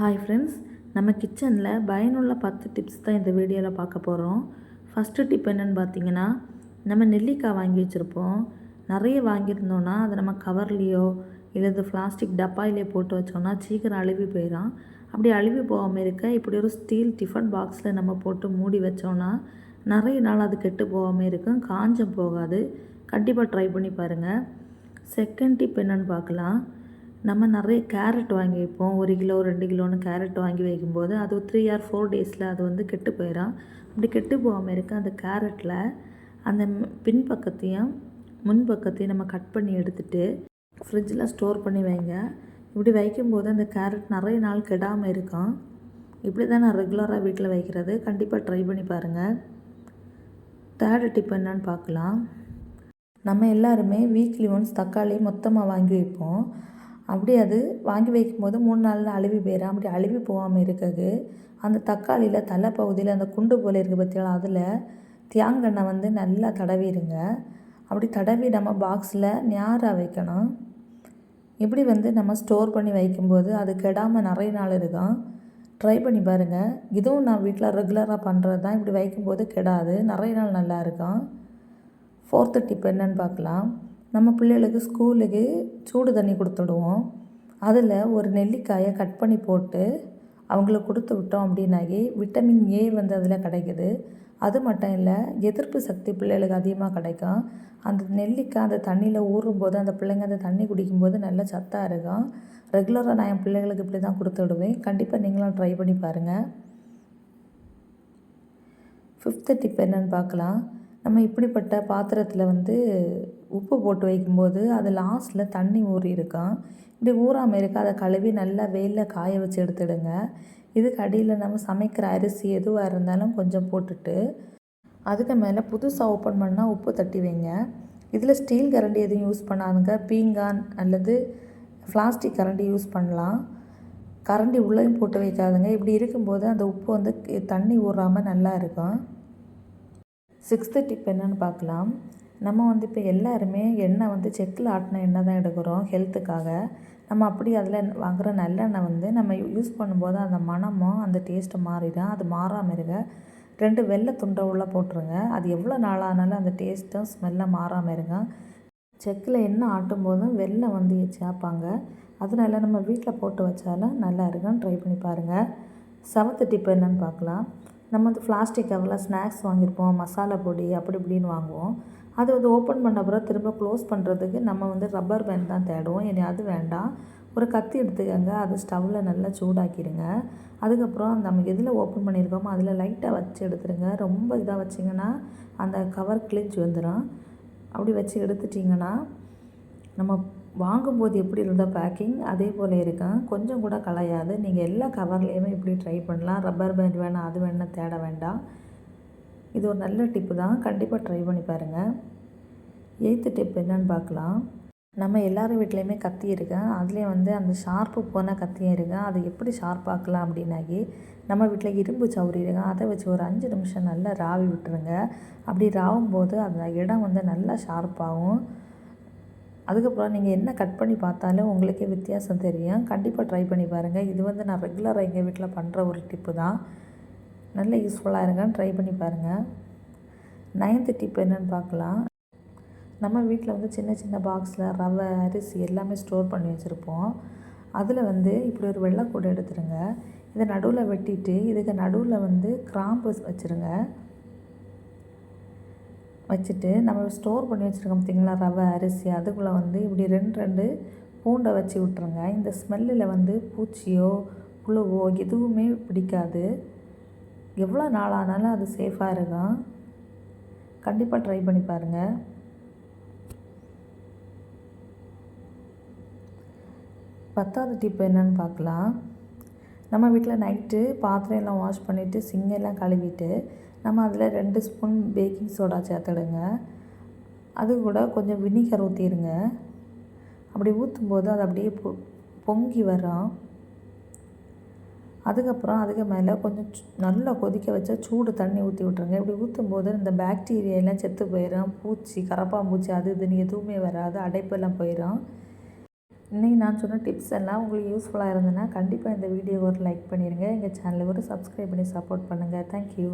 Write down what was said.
Hi friends நம்ம கிச்சனில் பயனுள்ள பத்து டிப்ஸ் தான் இந்த வீடியோவில் பார்க்க போகிறோம் ஃபஸ்ட்டு டிப் என்னென்னு பார்த்தீங்கன்னா நம்ம நெல்லிக்காய் வாங்கி வச்சுருப்போம். நிறைய வாங்கியிருந்தோன்னா அதை நம்ம கவர்லேயோ இல்லை பிளாஸ்டிக் டப்பாயிலே போட்டு வச்சோன்னா சீக்கிரம் அழுவி போயிடும் அப்படி அழுவி போகாமல் இருக்க இப்படி ஒரு ஸ்டீல் டிஃபன் பாக்ஸில் நம்ம போட்டு மூடி வச்சோன்னா நிறைய நாள் அது கெட்டு போகாமல் இருக்கும். காஞ்சம் போகாது. கண்டிப்பாக ட்ரை பண்ணி பாருங்கள் செகண்ட் டிப் என்னென்னு பார்க்கலாம். நம்ம நிறைய கேரட் வாங்கி வைப்போம் ஒரு கிலோ ரெண்டு கிலோன்னு கேரட் வாங்கி வைக்கும்போது அது த்ரீ ஆர் ஃபோர் டேஸில் அது வந்து கெட்டு போயிடும் அப்படி கெட்டு போகாமல் இருக்க அந்த கேரட்டில் அந்த பின்பக்கத்தையும் முன்பக்கத்தையும் நம்ம கட் பண்ணி எடுத்துகிட்டு ஃப்ரிட்ஜில் ஸ்டோர் பண்ணி வைங்க. இப்படி வைக்கும்போது அந்த கேரட் நிறைய நாள் கெடாமல் இருக்கும். இப்படி தான் நான் ரெகுலராக வீட்டில் வைக்கிறது. கண்டிப்பாக ட்ரை பண்ணி பாருங்கள் தேர்டு டிப் என்னன்னு பார்க்கலாம். நம்ம எல்லாருமே வீக்லி ஒன்ஸ் தக்காளி மொத்தமாக வாங்கி வைப்போம். அப்படி அது வாங்கி வைக்கும்போது மூணு நாளில் அழுவி போயிடும் அப்படி அழுவி போகாமல் இருக்குது அந்த தக்காளியில் தலைப்பகுதியில் அந்த குண்டு போல் இருக்குது பார்த்தீங்களா அதில் தியாங்கண்ணை வந்து நல்லா தடவிடுங்க அப்படி தடவி நம்ம பாக்ஸில் நேராக வைக்கணும். இப்படி வந்து நம்ம ஸ்டோர் பண்ணி வைக்கும்போது அது கெடாமல் நிறைய நாள் இருக்கும். ட்ரை பண்ணி பாருங்கள் இதுவும் நான் வீட்டில் ரெகுலராக பண்ணுறது தான். இப்படி வைக்கும்போது கெடாது. நிறைய நாள் நல்லா இருக்கும். ஃபோர்த்து டிப் என்னன்னு பார்க்கலாம். நம்ம பிள்ளைகளுக்கு ஸ்கூலுக்கு சூடு தண்ணி கொடுத்துடுவோம். அதில் ஒரு நெல்லிக்காயை கட் பண்ணி போட்டு அவங்களுக்கு கொடுத்து விட்டோம் அப்படின்னாக்கி விட்டமின் ஏ வந்து அதில் கிடைக்குது. அது மட்டும் இல்லை எதிர்ப்பு சக்தி பிள்ளைகளுக்கு அதிகமாக கிடைக்கும். அந்த நெல்லிக்காய் அந்த தண்ணியில் ஊறும்போது அந்த பிள்ளைங்க அந்த தண்ணி குடிக்கும்போது நல்ல சத்தாக இருக்கும். ரெகுலராக நான் என் பிள்ளைகளுக்கு இப்படி தான் கொடுத்து விடுவேன். கண்டிப்பாக நீங்களும் ட்ரை பண்ணி பாருங்கள் ஃபிஃப்த்து டிப் என்னென்னு பார்க்கலாம். நம்ம இப்படிப்பட்ட பாத்திரத்தில் வந்து உப்பு போட்டு வைக்கும்போது அது லாஸ்ட்டில் தண்ணி ஊறி இருக்கும் இப்படி ஊறாமல் இருக்க? அதை கழுவி நல்லா வெயிலில் காய வச்சு எடுத்துடுங்க. இதுக்கு அடியில் நம்ம சமைக்கிற அரிசி எதுவாக இருந்தாலும் கொஞ்சம் போட்டுட்டு அதுக்கு மேலே புதுசாக ஓப்பன் பண்ணால் உப்பு தட்டி வைங்க. இதில் ஸ்டீல் கரண்டி எதுவும் யூஸ் பண்ணாதுங்க. பீங்கான் அல்லது பிளாஸ்டிக் கரண்டி யூஸ் பண்ணலாம். கரண்டி உள்ளேயும் போட்டு வைக்காதுங்க. இப்படி இருக்கும்போது அந்த உப்பு வந்து தண்ணி ஊறாமல் நல்லா இருக்கும். சிக்ஸ்த்து டிப் என்னென்னு பார்க்கலாம். நம்ம வந்து இப்போ எல்லாருமே எண்ணெய் வந்து செக்கில் ஆட்டின எண்ணெய் தான் எடுக்கிறோம் ஹெல்த்துக்காக நம்ம அப்படி அதில் வாங்குகிற நல்லெண்ணெய் வந்து நம்ம யூஸ் பண்ணும்போது அந்த மனமும் அந்த டேஸ்ட்டு மாறிடும். அது மாறாமல் இருக்க ரெண்டு வெள்ளை துண்டை உள்ளே போட்டுருங்க. அது எவ்வளோ நாளானாலும் அந்த டேஸ்ட்டும் ஸ்மெல்லும் மாறாமல் இருங்க. செக்கில் எண்ணெய் ஆட்டும் போதும் வெள்ளை வந்து சேர்ப்பாங்க அதனால நம்ம வீட்டில் போட்டு வச்சாலும் நல்லா இருக்கும் ட்ரை பண்ணி பாருங்கள் செவத்து டிப் என்னன்னு பார்க்கலாம். நம்ம வந்து பிளாஸ்டிக் கவரில் ஸ்நாக்ஸ் வாங்கியிருப்போம் மசாலா பொடி அப்படி இப்படின்னு வாங்குவோம். அது வந்து ஓப்பன் பண்ண அப்புறம் திரும்ப க்ளோஸ் பண்ணுறதுக்கு நம்ம வந்து ரப்பர் பேண்ட் தான் தேடுவோம். இனி அது வேண்டாம். ஒரு கத்தி எடுத்துக்கோங்க. அது ஸ்டவ்வில் நல்லா சூடாக்கிடுங்க அதுக்கப்புறம் நம்ம எதில் ஓப்பன் பண்ணியிருக்கோமோ அதில் லைட்டாக வச்சு எடுத்துருங்க. ரொம்ப இதாக வச்சிங்கன்னா அந்த கவர் கிழிஞ்சு வந்துடும் அப்படி வச்சு எடுத்துட்டிங்கன்னா நம்ம வாங்கும்போது எப்படி இருந்தால் பேக்கிங் அதே போல் இருக்கும். கொஞ்சம் கூட கலையாது நீங்கள் எல்லா கவர்லேயுமே இப்படி ட்ரை பண்ணலாம். ரப்பர் பேண்ட் வேணாம் அது வேணாம் தேட வேண்டாம். இது ஒரு நல்ல டிப்பு தான். கண்டிப்பாக ட்ரை பண்ணி பாருங்கள் எயித்து டிப் என்னன்னு பார்க்கலாம். நம்ம எல்லார் வீட்லேயுமே கத்தி இருக்கேன் அதுலேயும் வந்து அந்த ஷார்ப்பு போன கத்தியும் இருக்கேன் அதை எப்படி ஷார்ப்பாக்கலாம் அப்படின்னாக்கி நம்ம வீட்டில் இரும்பு சவுரி இருக்கும் அதை வச்சு ஒரு அஞ்சு நிமிஷம் நல்லா ராவி விட்டுருங்க. அப்படி ராவும் போது அந்த இடம் வந்து நல்லா ஷார்ப்பாகும் அதுக்கப்புறம் நீங்கள் என்ன கட் பண்ணி பார்த்தாலும் உங்களுக்கே வித்தியாசம் தெரியும். கண்டிப்பாக ட்ரை பண்ணி பாருங்கள் இது வந்து நான் ரெகுலராக எங்கள் வீட்டில் பண்ணுற ஒரு டிப்பு தான். நல்ல யூஸ்ஃபுல்லாக இருங்க ட்ரை பண்ணி பாருங்கள் நைன்த்து டிப் என்னென்னு பார்க்கலாம். நம்ம வீட்டில் வந்து சின்ன சின்ன பாக்ஸில் ரவை அரிசி எல்லாமே ஸ்டோர் பண்ணி வச்சுருப்போம். அதில் வந்து இப்படி ஒரு வெள்ளைக்கூடை எடுத்துருங்க. இதை நடுவில் வெட்டிட்டு இதுக்கு நடுவில் வந்து கிராம்பு வச்சுருங்க. வச்சுட்டு நம்ம ஸ்டோர் பண்ணி வச்சுருக்கோம் பார்த்திங்களா? ரவை அரிசி. அதுக்குள்ளே வந்து இப்படி ரெண்டு ரெண்டு பூண்டை வச்சு விட்ருங்க இந்த ஸ்மெல்லில் வந்து பூச்சியோ புழுவோ எதுவுமே பிடிக்காது. எவ்வளோ நாள் ஆனாலும் அது சேஃபாக இருக்கும். கண்டிப்பாக ட்ரை பண்ணி பாருங்கள் பத்தாவது டிப் என்னன்னு பார்க்கலாம். நம்ம வீட்டில் நைட்டு பாத்திரம் எல்லாம் வாஷ் பண்ணிவிட்டு சிங்கெல்லாம் கழுவிட்டு நம்ம அதில் ரெண்டு ஸ்பூன் பேக்கிங் சோடா சேர்த்துடுங்க. அது கூட கொஞ்சம் வினிகர் ஊற்றிடுங்க அப்படி ஊற்றும்போது அது அப்படியே பொ பொங்கி வரும். அதுக்கப்புறம் அதுக்கு மேலே கொஞ்சம் நல்லா கொதிக்க வச்சா சூடு தண்ணி ஊற்றி விட்ருங்க இப்படி ஊற்றும்போது இந்த பாக்டீரியாலாம் செத்து போயிடும் பூச்சி கரப்பாம்பூச்சி அது இதுன்னு எதுவுமே வராது. அடைப்பெல்லாம் போயிடும் இன்றைக்கி நான் சொன்ன டிப்ஸ் எல்லாம் உங்களுக்கு யூஸ்ஃபுல்லாக இருந்ததுன்னா கண்டிப்பாக இந்த வீடியோ ஒரு லைக் பண்ணிடுங்க எங்கள் சேனலை ஒரு சப்ஸ்கிரைப் பண்ணி சப்போர்ட் பண்ணுங்கள் தேங்க்யூ